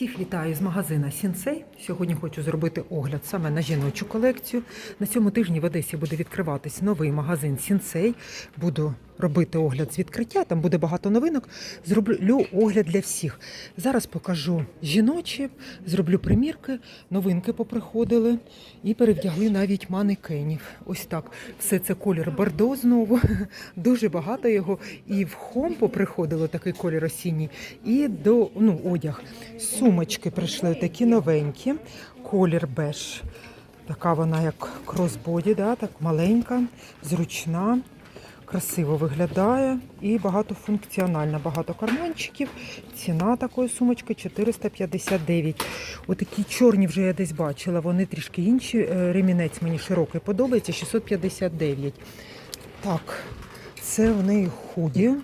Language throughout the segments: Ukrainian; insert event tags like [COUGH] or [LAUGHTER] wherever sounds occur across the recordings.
Всіх вітаю з магазина Сінсей. Сьогодні хочу зробити огляд саме на жіночу колекцію. На цьому тижні в Одесі буде відкриватись новий магазин Сінсей. Буду робити огляд з відкриття. Там буде багато новинок. Зроблю огляд для всіх. Зараз покажу жіночі, зроблю примірки, новинки поприходили і перевдягли навіть манекенів. Ось так. Все це колір бордо знову. [LAUGHS] Дуже багато його. І в хом поприходило такий колір осінній, і до ну, одяг. Сумочки прийшли такі новенькі, колір беж. Така вона як кросбоді, да, так маленька, зручна, красиво виглядає і багатофункціональна. Багато карманчиків. Ціна такої сумочки 459. Отакі чорні вже я десь бачила, вони трішки інші. Е, Ремінець мені широкий подобається, 659. Так, це в неї худі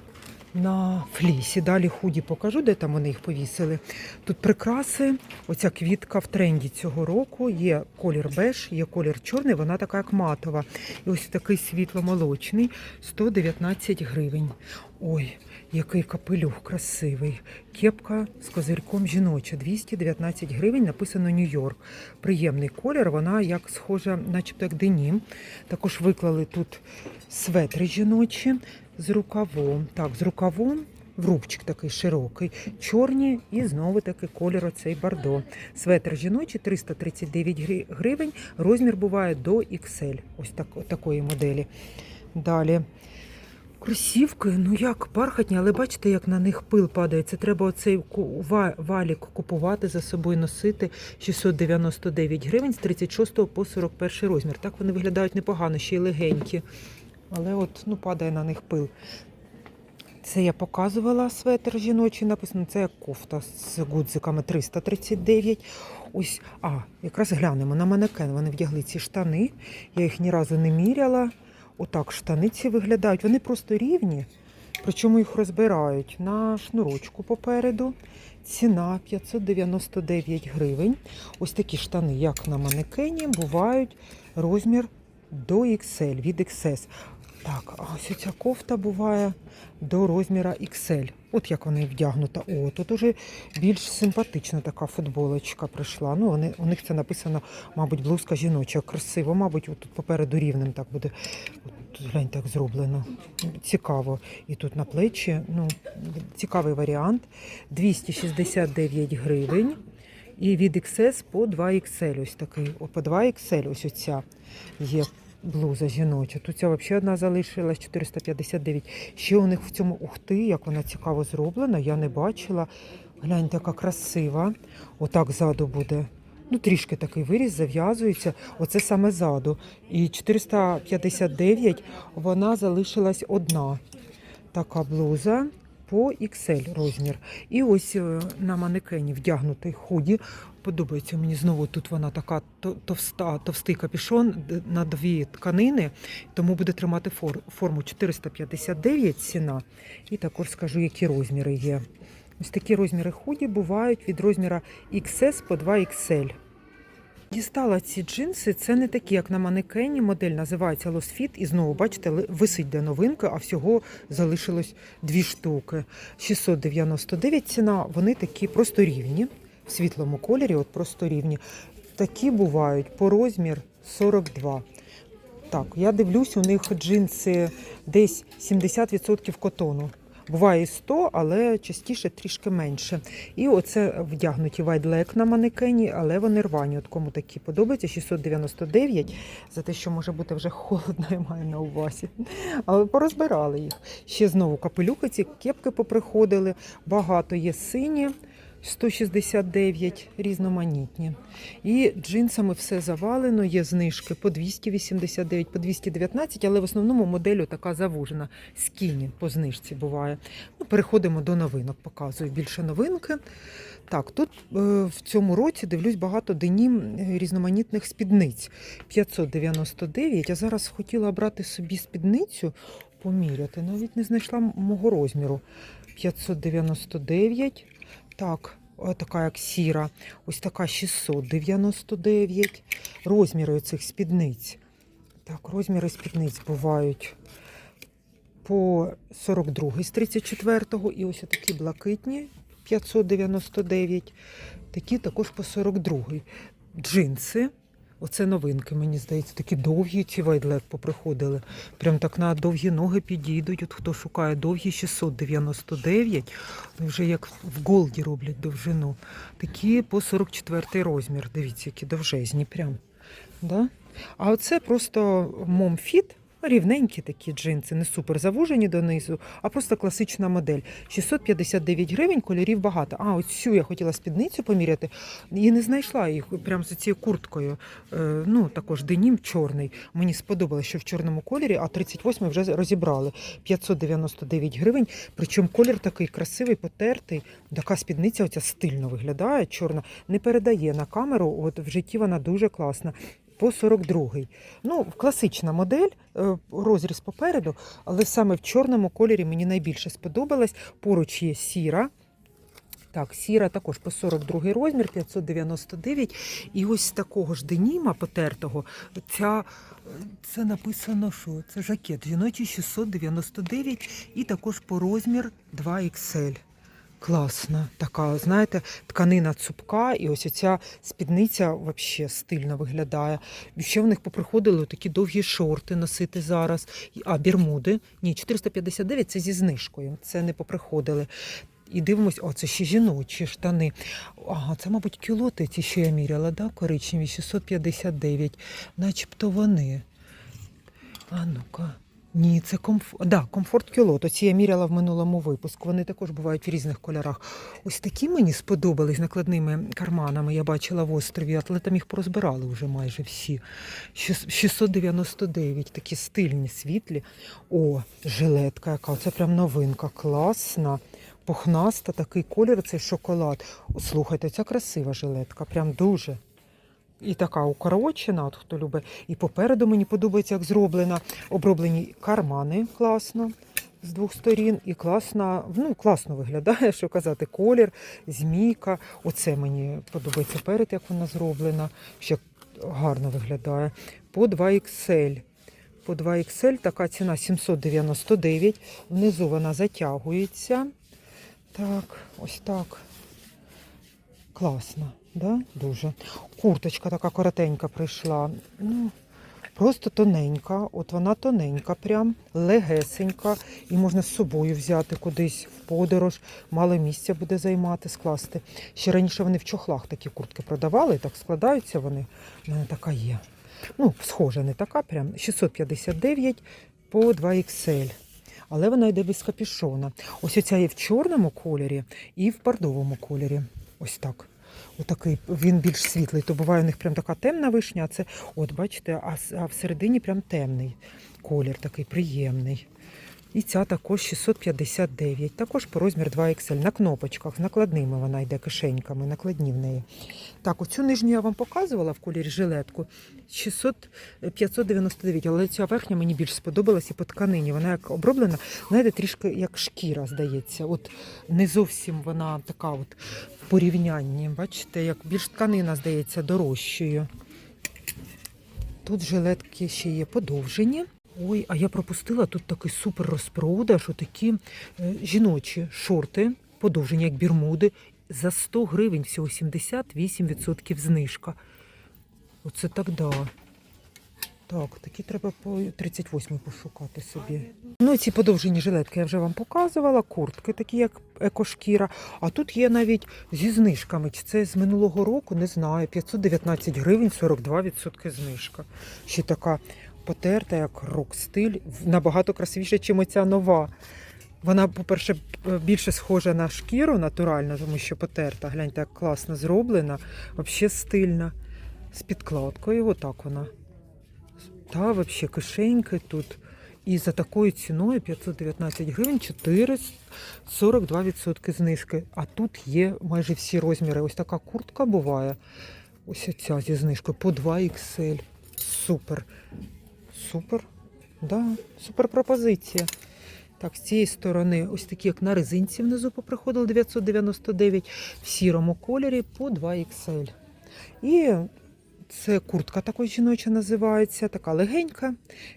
на флісі. Далі худі покажу, де там вони їх повісили. Тут прикраси, оця квітка в тренді цього року. Є колір беж, є колір чорний, вона така як матова. І ось такий світло-молочний, 119 гривень. Ой, який капелюх красивий. Кепка з козирьком жіноча, 219 гривень, написано Нью-Йорк. Приємний колір, вона як схожа, начебто як денім. Також виклали тут светри жіночі з рукавом. Так, з рукавом. Врубчик такий широкий, чорні і знову таки колір оцей бордо. Светр жіночий 339 гривень. Розмір буває до XL. Ось так, такої моделі. Далі. Кросівки, ну як бархатні, але бачите, як на них пил падає. Це треба оцей валік купувати за собою носити 699 гривень з 36 по 41 розмір. Так вони виглядають непогано, ще й легенькі. Але от ну, падає на них пил. Це я показувала светр жіночий, написано, це як кофта з гудзиками 339. Ось, а, якраз глянемо на манекен. Вони вдягли ці штани. Я їх ні разу не міряла. Отак штани ці виглядають. Вони просто рівні, причому їх розбирають на шнурочку попереду. Ціна 599 гривень. Ось такі штани, як на манекені, бувають розмір до XL від XS. Так, а ось ця кофта буває до розміра XL. От як вона вдягнута. О, тут уже більш симпатична така футболочка прийшла. Ну, вони, у них це написано, мабуть, блузка жіноча. Красиво, мабуть, от тут попереду рівнем так буде. Тут глянь, так зроблено. Цікаво. І тут на плечі. Ну, цікавий варіант. 269 гривень. І від XS по 2XL ось такий. О, по 2XL ось оця є блуза жіноча. Тут ця взагалі одна залишилась 459. Ще у них в цьому ухти, як вона цікаво зроблена, я не бачила. Глянь, така красива. Отак ззаду буде. Ну, трішки такий виріз зав'язується. Оце саме ззаду. І 459 вона залишилась одна. Така блуза по XL розмір. І ось е, на манекені вдягнутий худі. Подобається мені знову тут вона така товста, товстий капюшон на дві тканини, тому буде тримати форму 459 ціна. І також скажу, які розміри є. Ось такі розміри худі бувають від розміра XS по 2XL. Дістала ці джинси, це не такі, як на манекені. Модель називається Lost Fit. І знову, бачите, висить де новинка, а всього залишилось дві штуки. 699 ціна, вони такі просто рівні, в світлому кольорі, от просто рівні. Такі бувають по розмір 42. Так, я дивлюсь, у них джинси десь 70% котону. Буває і 100, але частіше трішки менше. І оце вдягнуті вайдлек на манекені, але вони рвані. От кому такі подобаються, 699, за те, що може бути вже холодно, [LAUGHS] я маю на увазі. Але порозбирали їх. Ще знову капелюхи, ці кепки поприходили. Багато є сині. 169 різноманітні. І джинсами все завалено, є знижки по 289, по 219, але в основному модель така завужена. Скіні по знижці буває. Ну, переходимо до новинок, показую більше новинки. Так, тут е, в цьому році дивлюсь багато денім е, різноманітних спідниць. 599. Я зараз хотіла брати собі спідницю, поміряти. Навіть не знайшла мого розміру. 599. Так, о, така як сіра. Ось така 699. Розміри цих спідниць. Так, розміри спідниць бувають по 42 з 34-го. І ось такі блакитні 599. Такі також по 42. Джинси. Оце новинки, мені здається, такі довгі ці вайдлет поприходили. Прям так на довгі ноги підійдуть. От хто шукає довгі 699, вони вже як в голді роблять довжину. Такі по 44 розмір. Дивіться, які довжезні прям. Да? А оце просто момфіт. Рівненькі такі джинси, не супер завужені донизу, а просто класична модель. 659 гривень, кольорів багато. А, ось цю я хотіла спідницю поміряти і не знайшла їх прямо за цією курткою. Е, ну, також денім чорний. Мені сподобалося, що в чорному кольорі, а 38 вже розібрали. 599 гривень. Причому колір такий красивий, потертий. Така спідниця оця стильно виглядає, чорна, не передає на камеру. От в житті вона дуже класна. По 42-й. Ну, класична модель, е, розріз попереду, але саме в чорному кольорі мені найбільше сподобалась. Поруч є сіра. Так, сіра також по 42 розмір, 599. І ось такого ж деніма потертого, ця, це написано, що це жакет жіночий 699 і також по розмір 2XL. Класна така, знаєте, тканина цупка, і ось ця спідниця взагалі стильно виглядає. І ще в них поприходили такі довгі шорти носити зараз. А, бірмуди. Ні, 459 це зі знижкою. Це не поприходили. І дивимось, о, це ще жіночі штани. Ага, це, мабуть, кілоти ті, що я міряла, да? коричневі, 659. Начебто вони. А ну-ка. Ні, це комфорт. Да, комфорт кілот. Оці я міряла в минулому випуску. Вони також бувають в різних кольорах. Ось такі мені сподобались накладними карманами. Я бачила в острові, але там їх порозбирали вже майже всі. 699, такі стильні, світлі. О, жилетка яка. Це прям новинка. Класна. Пухнаста, такий колір, цей шоколад. Слухайте, ця красива жилетка, прям дуже. І така укорочена, от хто любить. І попереду мені подобається, як зроблена. Оброблені кармани класно з двох сторін. І класно, ну, класно виглядає, [LAUGHS] що казати, колір, змійка. Оце мені подобається перед, як вона зроблена. Ще гарно виглядає. По 2XL. По 2XL така ціна 799. Внизу вона затягується. Так, ось так. Класно, да? Дуже. Курточка така коротенька прийшла. Ну, просто тоненька. От вона тоненька, прям легесенька. І можна з собою взяти кудись в подорож. Мало місця буде займати, скласти. Ще раніше вони в чохлах такі куртки продавали, так складаються вони. У мене така є. Ну, схожа, не така, прям 659 по 2XL. Але вона йде без капюшона. Ось оця є в чорному кольорі і в бордовому кольорі. Ось так. Отакий, він більш світлий. То буває у них прям така темна вишня, а це, от бачите, а, всередині прям темний колір, такий приємний. І ця також 659, також по розмір 2XL. На кнопочках, з накладними вона йде кишеньками, накладні в неї. Так, оцю нижню я вам показувала в кольорі жилетку. 600, 599, але ця верхня мені більш сподобалась і по тканині. Вона як оброблена, знаєте, трішки як шкіра, здається. От не зовсім вона така от в порівнянні. Бачите, як більш тканина, здається, дорожчою. Тут жилетки ще є подовжені. Ой, а я пропустила тут такий супер розпродаж, отакі е, жіночі шорти, подовжені, як бірмуди, за 100 гривень всього 78% знижка. Оце так да. Так, такі треба по 38 пошукати собі. Ну, ці подовжені жилетки я вже вам показувала, куртки такі, як екошкіра. А тут є навіть зі знижками. Чи це з минулого року, не знаю. 519 гривень, 42% знижка. Ще така потерта, як рок-стиль, набагато красивіша, ніж оця нова. Вона, по-перше, більше схожа на шкіру натурально, тому що потерта. Гляньте, як класно зроблена, взагалі стильна. З підкладкою, отак вона. Та, взагалі, кишеньки тут. І за такою ціною 519 гривень 4, 42% знижки. А тут є майже всі розміри. Ось така куртка буває. Ось ця зі знижкою по 2XL. Супер. Супер. Да, супер пропозиція. Так, з цієї сторони, ось такі, як на резинці внизу поприходили 999 в сірому кольорі по 2XL. І Це куртка також жіноча називається, така легенька,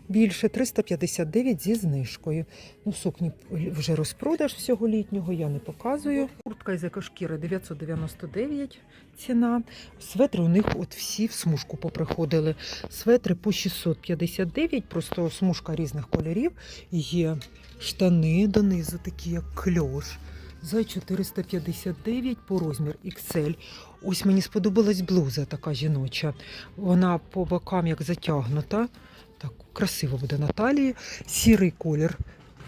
більше 359 зі знижкою. Ну, сукні вже розпродаж всього літнього, я не показую. Куртка із екошкіри 999 ціна. Светри у них от всі в смужку поприходили. Светри по 659, просто смужка різних кольорів. Є штани донизу, такі як кльош. За 459 по розмір XL. Ось мені сподобалась блуза така жіноча. Вона по бокам як затягнута. Так, красиво буде на талії. Сірий колір,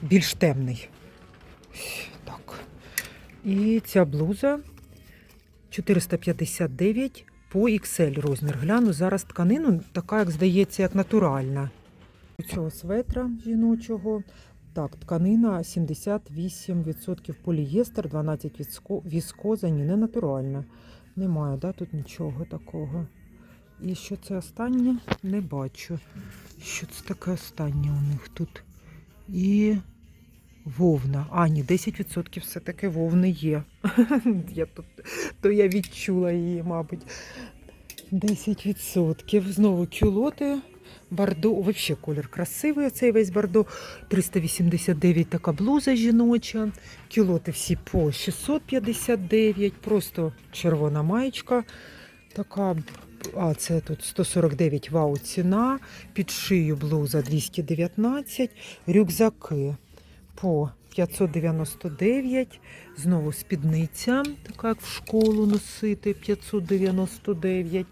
більш темний. Так. І ця блуза 459 по XL розмір. Гляну зараз тканину, така, як здається, як натуральна. Цього светра жіночого. Так, тканина 78% полієстер, 12% віско- віскоза, ні, не натуральна. Немає, да, тут нічого такого. І що це останнє? Не бачу. Що це таке останнє у них тут? І вовна. А, ні, 10% все-таки вовни є. [LAUGHS] я тут, то я відчула її, мабуть. 10%. Знову кюлоти. Бордо, взагалі колір красивий, цей весь бордо. 389 така блуза жіноча. Кілоти всі по 659, просто червона маєчка. Така, а це тут 149 вау ціна. Під шию блуза 219, рюкзаки по 599. Знову спідниця, така як в школу носити, 599.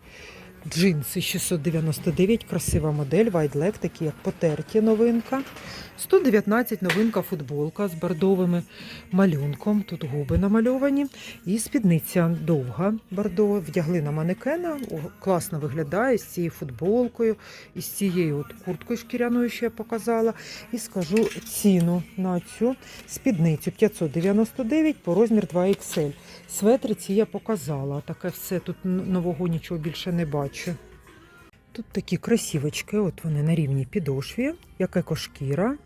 Джинси 699, красива модель, вайдлек, такі як потерті новинка. 119 новинка футболка з бордовими малюнком. Тут губи намальовані. І спідниця довга бордова. Вдягли на манекена. Класно виглядає з цією футболкою, і з цією от курткою шкіряною, що я показала. І скажу ціну на цю спідницю 599 по розмір 2XL. Светриці я показала. Таке все тут нового нічого більше не бачу. Тут такі красівочки, от вони на рівній підошві, як екошкіра,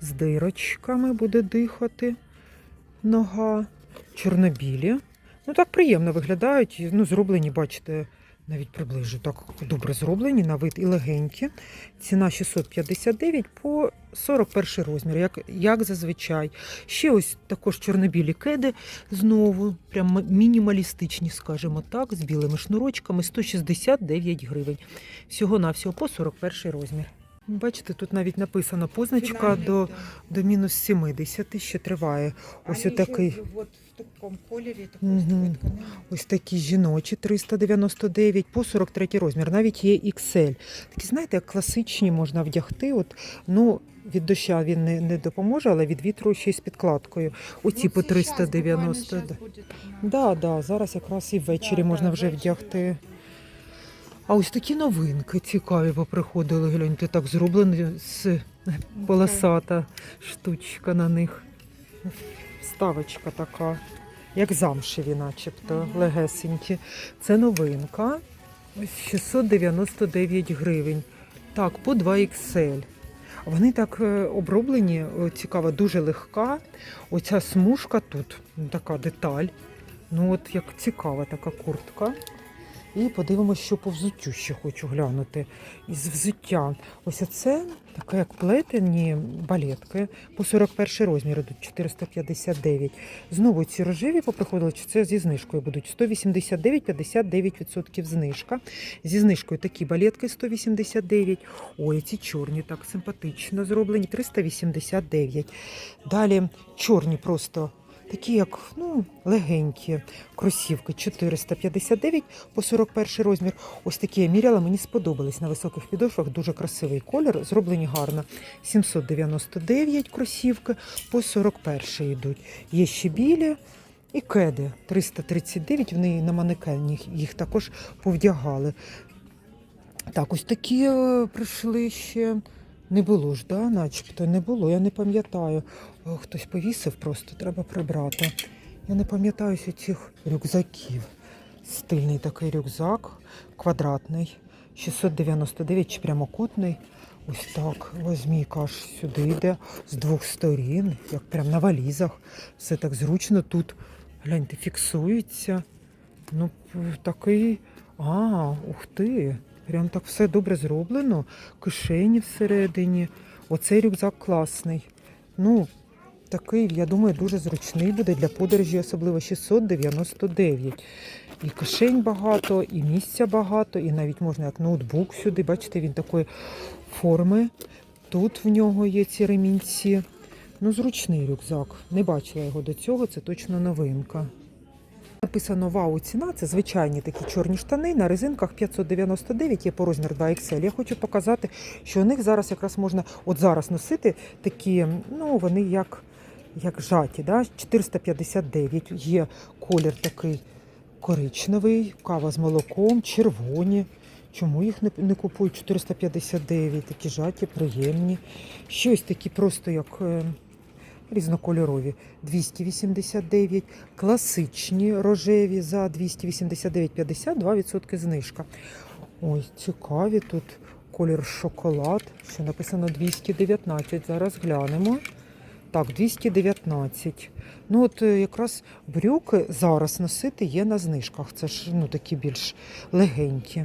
з дирочками буде дихати нога, чорнобілі. Ну так приємно виглядають. Ну, зроблені, бачите, навіть приближу так добре зроблені, на вид і легенькі. Ціна 659 по 41 розмір, як, як зазвичай. Ще ось також чорнобілі кеди знову, прям мінімалістичні, скажімо так, з білими шнурочками 169 гривень. Всього на всього по 41 розмір. Бачите, тут навіть написано позначка до, до мінус 70, ще триває. Ось отакий. еще в ткани. Ось такі жіночі 399 по 43 розмір, навіть є XL. Такі, знаєте, як класичні можна вдягти. От, ну, від доща він не, не допоможе, але від вітру ще й з підкладкою. Оці Вот по сейчас, буквально 390. щас да. Да, зараз якраз і ввечері Да, можна да, вже вдягти. А ось такі новинки цікаві поприходили. Гляньте, так зроблені з полосата штучка на них. Вставочка така, як замшеві, начебто, легесенькі. Це новинка. 699 гривень. Так, по 2XL. Вони так е, оброблені, цікаво, дуже легка. Оця смужка тут, така деталь. Ну, от як цікава така куртка. І подивимося, що по взуттю ще хочу глянути. Із взуття. Ось це таке, як плетені балетки. По 41 розмір йдуть 459. Знову ці рожеві поприходили, чи це зі знижкою будуть 189, 59% знижка. Зі знижкою такі балетки 189. Ой, ці чорні так симпатично зроблені, 389. Далі чорні просто такі, як ну, легенькі кросівки 459 по 41 розмір. Ось такі я міряла, мені сподобались на високих підошвах. Дуже красивий колір, зроблені гарно. 799 кросівки по 41 йдуть. Є ще білі. І кеди 339, вони на манекені їх також повдягали. Так, ось такі е, прийшли ще. Не було ж, да, начебто не було, я не пам'ятаю. О, Хтось повісив просто, треба прибрати. Я не пам'ятаю цих рюкзаків. Стильний такий рюкзак, квадратний, 699 чи прямокутний. Ось так, возьмійка аж сюди йде з двох сторін, як прям на валізах. Все так зручно тут. Гляньте, фіксується. Ну, такий А, ух ти! Прям так все добре зроблено. Кишені всередині. Оцей рюкзак класний. Ну, такий, я думаю, дуже зручний буде для подорожі, особливо 699. І кишень багато, і місця багато, і навіть можна як ноутбук сюди. Бачите, він такої форми. Тут в нього є ці ремінці. Ну, зручний рюкзак. Не бачила його до цього, це точно новинка. Написано вау ціна, це звичайні такі чорні штани на резинках 599, є по розмір 2XL. Я хочу показати, що у них зараз якраз можна от зараз носити такі, ну вони як, як жаті, да? 459. Є колір такий коричневий, кава з молоком, червоні. Чому їх не, не купують 459? Такі жаті, приємні. Щось такі просто як. Різнокольорові 289, класичні рожеві за 289,50, 2% знижка. Ой, цікаві тут колір шоколад, що написано 219. Зараз глянемо. Так, 219. Ну, от е, якраз брюки зараз носити є на знижках. Це ж ну, такі більш легенькі.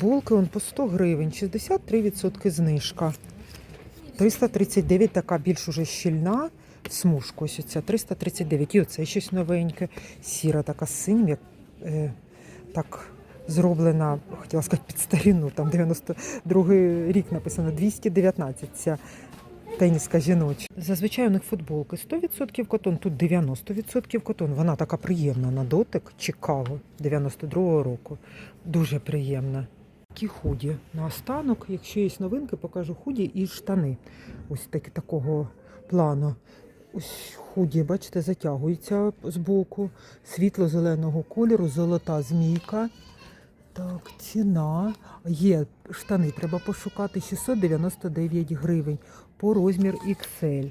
Булки он по 100 гривень, 63% знижка. 339 така більш уже щільна. Смужку ось оця 339. І оце щось новеньке. Сіра така з синім, як е, так зроблена, хотіла сказати, під старину, там 92-й рік написано 219. Ця теніска жіноча. Зазвичай у них футболки 100% котон, тут 90% котон. Вона така приємна на дотик, Чикаго 92-го року. Дуже приємна. Такі худі. На останок, якщо є новинки, покажу худі і штани. Ось такі такого плану. Ось худі, бачите, затягується з боку. Світло-зеленого кольору, золота змійка. Так, ціна. Є штани, треба пошукати 699 гривень по розмір XL.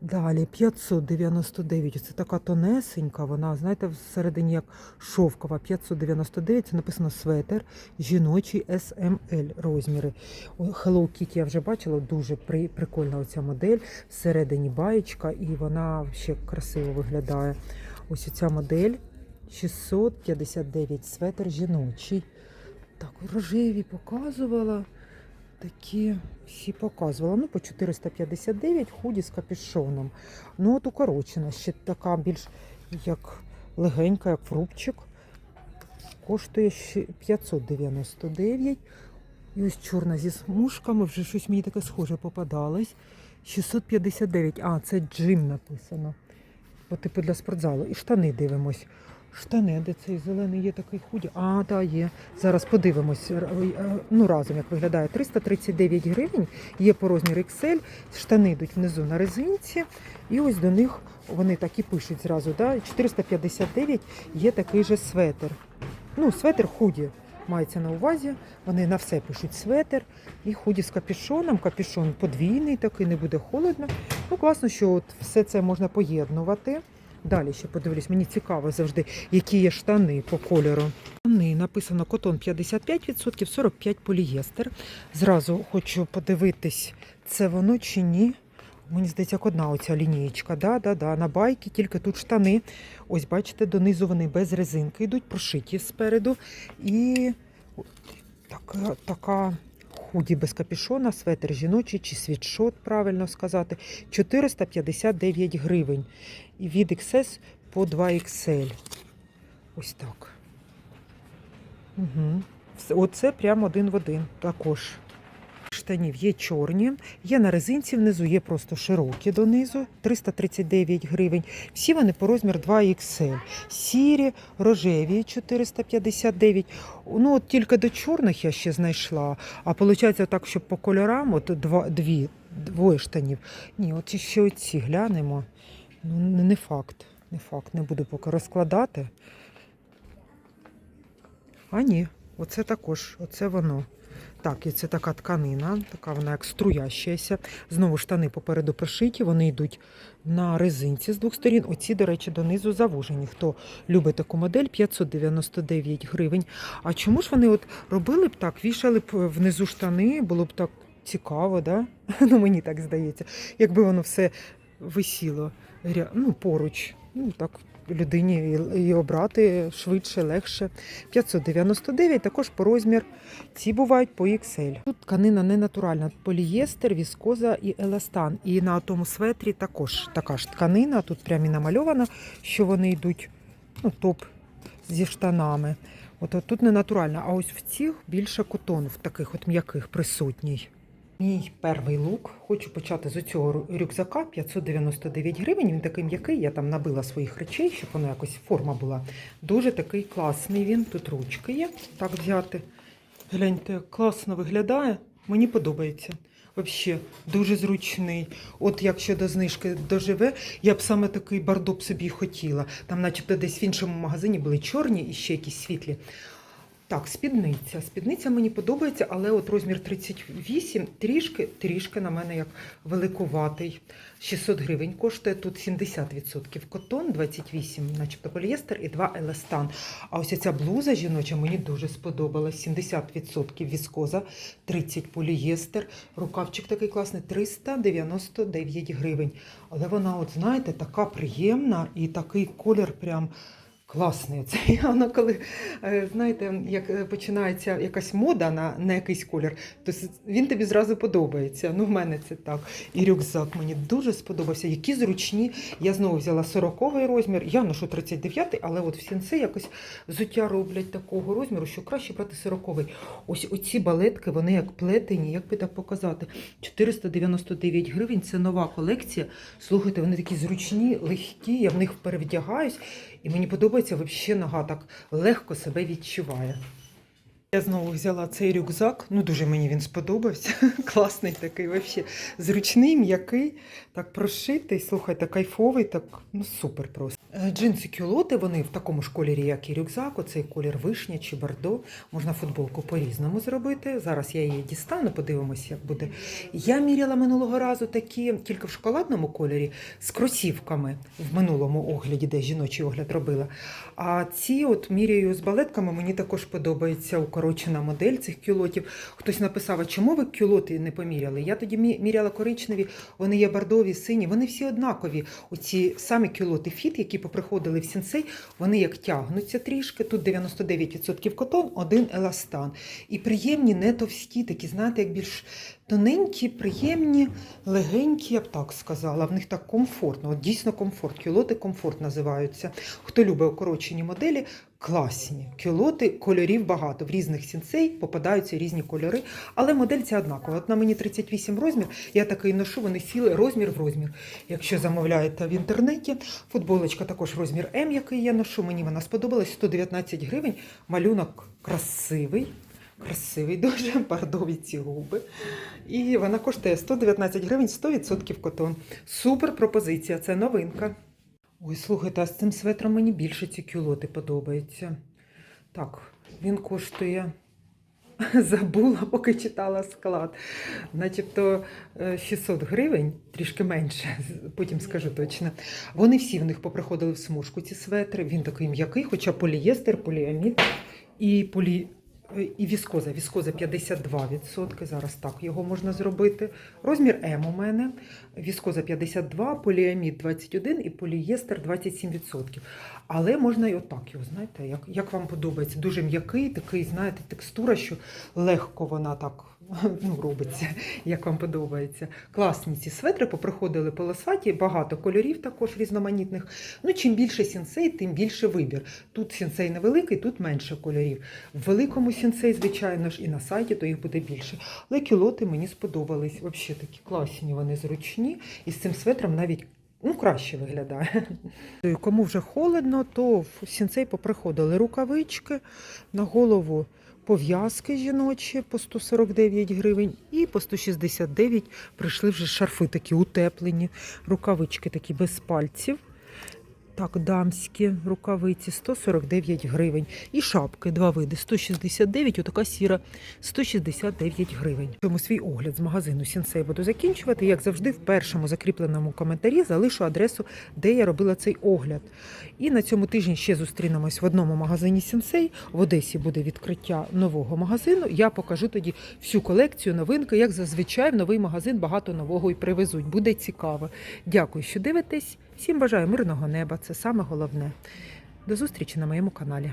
Далі 599. Це така тонесенька, вона, знаєте, всередині як шовкова. 599, це написано светер, жіночий SML розміри. Hello Kitty я вже бачила, дуже при, прикольна оця модель. Всередині баєчка, і вона ще красиво виглядає. Ось ця модель 659 светер жіночий. Так, рожеві показувала. Такі всі показувала. Ну, по 459 худі з капюшоном. Ну, от укорочена, ще така більш як легенька, як фрубчик. Коштує ще 599. І ось чорна зі смужками, вже щось мені таке схоже попадалось. 659. А, це джим написано. По типу для спортзалу. І штани дивимось. Штани, де цей зелений є такий худі. А, так, є. Зараз подивимось. Е, Ну, разом як виглядає. 339 гривень. Є по розміру XL. Штани йдуть внизу на резинці. І ось до них вони так і пишуть зразу. Да? 459 є такий же светр. Ну, светр худі. Мається на увазі, вони на все пишуть светр і худі з капюшоном. Капюшон подвійний, такий не буде холодно. Ну, класно, що от все це можна поєднувати. Далі ще подивлюсь, мені цікаво завжди, які є штани по кольору. Штани написано котон 55%, 45 полієстер. Зразу хочу подивитись, це воно чи ні. Мені здається, як одна оця лінієчка. Да, да, да, на байки, тільки тут штани. Ось, бачите, донизу вони без резинки йдуть, прошиті спереду. І така, така худі без капюшона, светр жіночий чи світшот, правильно сказати, 459 гривень. І від XS по 2XL. Ось так. Угу. Оце прямо один в один також. Штанів є чорні, є на резинці внизу, є просто широкі донизу, 339 гривень. Всі вони по розмір 2XL. Сірі, рожеві 459. Ну, от тільки до чорних я ще знайшла. А виходить так, щоб по кольорам, от два, дві, двоє штанів. Ні, от ще ці глянемо. Ну, не факт. Не факт, не буду поки розкладати. А ні, оце також, оце воно. Так, і це така тканина, така вона як струящаяся. Знову штани попереду пришиті, вони йдуть на резинці з двох сторін. Оці, до речі, донизу завужені. Хто любить таку модель, 599 гривень. А чому ж вони от робили б так, вішали б внизу штани, було б так цікаво, да? [LAUGHS] Ну, мені так здається. Якби воно все висіло ну, поруч. Ну, так людині і, обрати швидше, легше. 599, також по розмір. Ці бувають по XL. Тут тканина не натуральна, полієстер, віскоза і еластан. І на тому светрі також така ж тканина. Тут прямо і намальовано, що вони йдуть ну, топ зі штанами. От, от тут не натуральна, а ось в цих більше котон, в таких от м'яких присутній. Мій перший лук. Хочу почати з цього рюкзака 599 гривень. Він такий м'який. Я там набила своїх речей, щоб воно якось форма була. Дуже такий класний він. Тут ручки є. Так взяти. Гляньте, класно виглядає. Мені подобається. Взагалі, дуже зручний. От якщо до знижки доживе, я б саме такий бардоп собі хотіла. Там, начебто, десь в іншому магазині були чорні і ще якісь світлі. Так, спідниця. Спідниця мені подобається, але от розмір 38 трішки, трішки на мене як великуватий. 600 гривень коштує тут 70% котон, 28, начебто полієстер і 2 еластан. А ось ця блуза жіноча мені дуже сподобалась. 70% віскоза, 30 полієстер. Рукавчик такий класний 399 гривень. Але вона, от знаєте, така приємна і такий колір прям. Класний це [LAUGHS] вона коли е, знаєте, як е, починається якась мода на, на якийсь колір, то він тобі зразу подобається. Ну, в мене це так. І рюкзак мені дуже сподобався. Які зручні. Я знову взяла 40 розмір. Я ношу 39-й, але от в сінце якось взуття роблять такого розміру, що краще брати 40 Ось оці балетки, вони як плетені, як би так показати. 499 гривень. Це нова колекція. Слухайте, вони такі зручні, легкі. Я в них перевдягаюсь. І мені подобається, взагалі нога так легко себе відчуває. Я знову взяла цей рюкзак. Ну, дуже мені він сподобався. [LAUGHS] Класний такий, взагалі. Зручний, м'який, так прошитий. Слухайте, кайфовий, так ну супер просто. Е, Джинси кюлоти, вони в такому ж кольорі, як і рюкзак. Оцей колір вишня чи бордо. Можна футболку по-різному зробити. Зараз я її дістану, подивимося, як буде. Я міряла минулого разу такі, тільки в шоколадному кольорі, з кросівками в минулому огляді, де жіночий огляд робила. А ці от міряю з балетками, мені також подобається укорочена модель цих кюлотів. Хтось написав, а чому ви кюлоти не поміряли? Я тоді міряла коричневі, вони є бордові, сині, вони всі однакові. Оці самі кюлоти фіт, які поприходили в сінсей, вони як тягнуться трішки. Тут 99% котон, один еластан. І приємні, не товсті, такі, знаєте, як більш тоненькі, приємні, легенькі, я б так сказала. В них так комфортно, от дійсно комфорт. Кюлоти комфорт називаються. Хто любить укорочені моделі, класні. Кюлоти, кольорів багато. В різних сінцей попадаються різні кольори, але модель ця однакова. От на мені 38 розмір, я такий ношу, вони сіли розмір в розмір. Якщо замовляєте в інтернеті, футболочка також розмір М, який я ношу, мені вона сподобалась, 119 гривень, малюнок красивий. Красивий, [LAUGHS] дуже бордові ці губи. І вона коштує 119 гривень, 100% котон. Супер пропозиція, це новинка. Ой, слухайте, а з цим светром мені більше ці кюлоти подобаються. Так, він коштує. [LAUGHS] Забула, поки читала склад. Начебто е, 600 гривень, трішки менше, потім скажу точно. Вони всі в них поприходили в смужку, ці светри. Він такий м'який, хоча полієстер, поліамід і полі. Е, І віскоза, віскоза 52%, зараз так його можна зробити. Розмір М у мене, віскоза 52, поліамід 21 і полієстер 27%. Але можна і отак його, знаєте, як, як вам подобається. Дуже м'який, такий, знаєте, текстура, що легко вона так ну, робиться, як вам подобається. Класні ці светри поприходили полосаті, багато кольорів також різноманітних. Ну, чим більше сінсей, тим більше вибір. Тут сінсей невеликий, тут менше кольорів. В великому сінсей, звичайно ж, і на сайті, то їх буде більше. Але кілоти мені сподобались. Взагалі такі класні, вони зручні. І з цим светром навіть ну, краще виглядає. [LAUGHS] Кому вже холодно, то в сінцей поприходили рукавички на голову. Пов'язки жіночі по 149 гривень і по 169 прийшли вже шарфи такі утеплені, рукавички такі без пальців. Так, дамські рукавиці 149 гривень. І шапки два види 169, отака сіра 169 гривень. В Цьому свій огляд з магазину Сінсей буду закінчувати. Як завжди, в першому закріпленому коментарі залишу адресу, де я робила цей огляд. І на цьому тижні ще зустрінемось в одному магазині Сінсей. В Одесі буде відкриття нового магазину. Я покажу тоді всю колекцію новинки. Як зазвичай в новий магазин багато нового і привезуть. Буде цікаво. Дякую, що дивитесь. Всім бажаю мирного неба, це саме головне. До зустрічі на моєму каналі.